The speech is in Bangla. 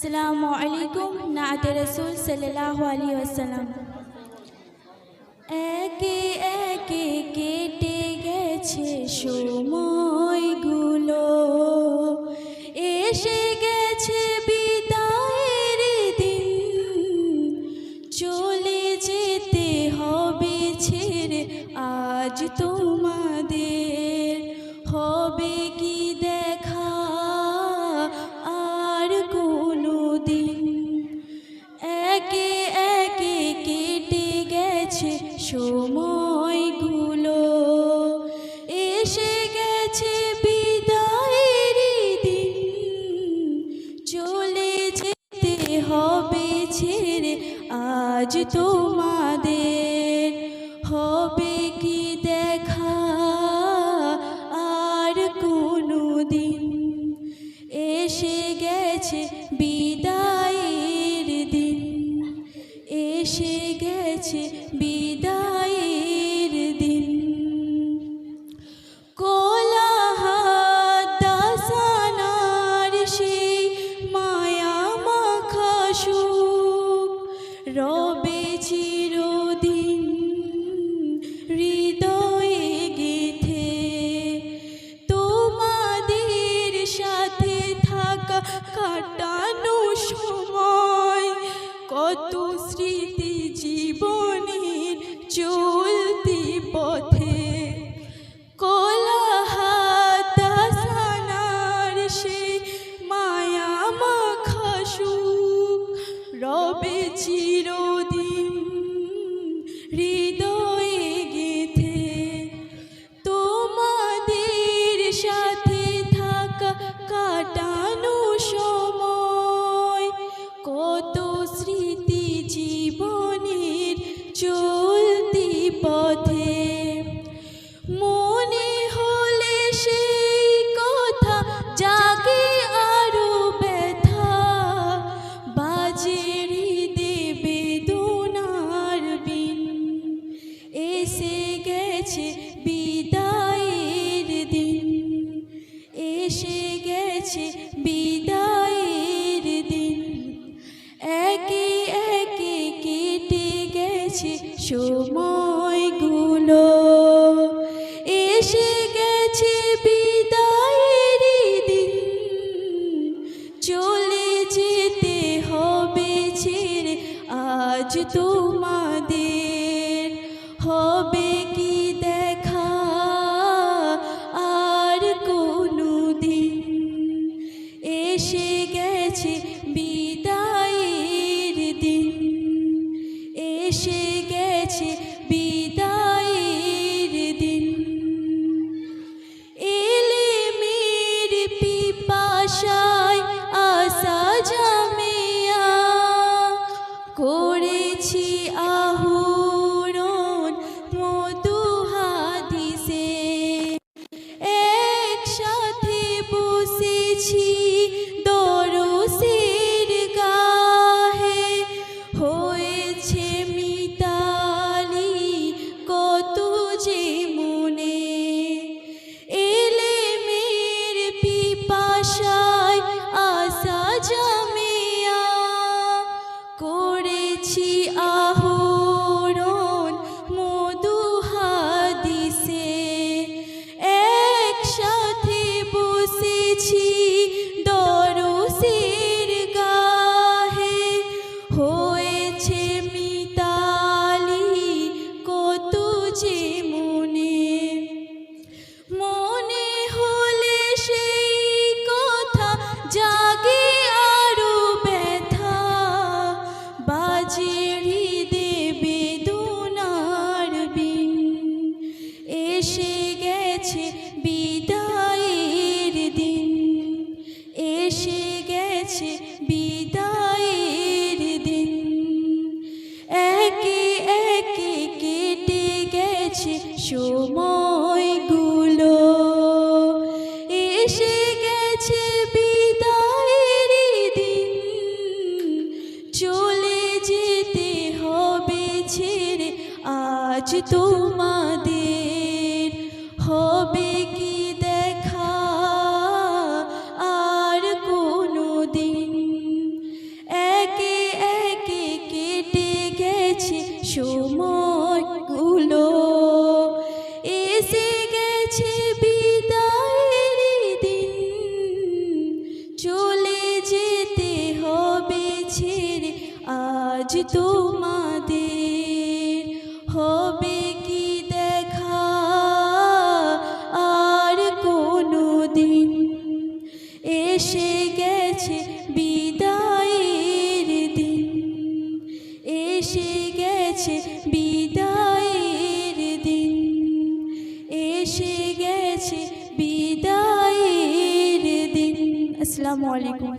আসসালামু আলাইকুম নাত রসুল সাল্লাল্লাহু আলাইহি ওয়াসাল্লাম একে একে কেটে গেছে সময়গুলো এসে গেছে বিদায়ের দিন চলে যেতে হবে ছেড়ে আজ তোমাদের হবে কি দেখা সময়গুলো এসে গেছে বিদায়ের দিন। চলে যেতে হবে ছেড়ে, আজ তোমাদের হবে কি দেখা? আর কোনো দিন এসে গেছে বিদায়ের দিন। এসে গেছে বিদায়ের you. গেছে বিদায়ের দিন। এসে গেছে বিদায়ের দিন। একে একে কেটে গেছে সময়গুলো। এসে গেছে বিদায়ের দিন। চলে যেতে হবে ছেড়ে আজ তোমাদের এসে গেছে বিদায়ের she বিদায়ের দিন। একে একে কেটে গেছে সময়গুলো। এসে গেছে বিদায়ের দিন। চলে যেতে হবে আজ তোমাদের। হবে তোমাদের হবে কি দেখা? আর কোনো দিন এসে গেছে বিদায়ের দিন। এসে গেছে বিদায়ের দিন। এসে গেছে বিদায়ের দিন। আসসালামু আলাইকুম।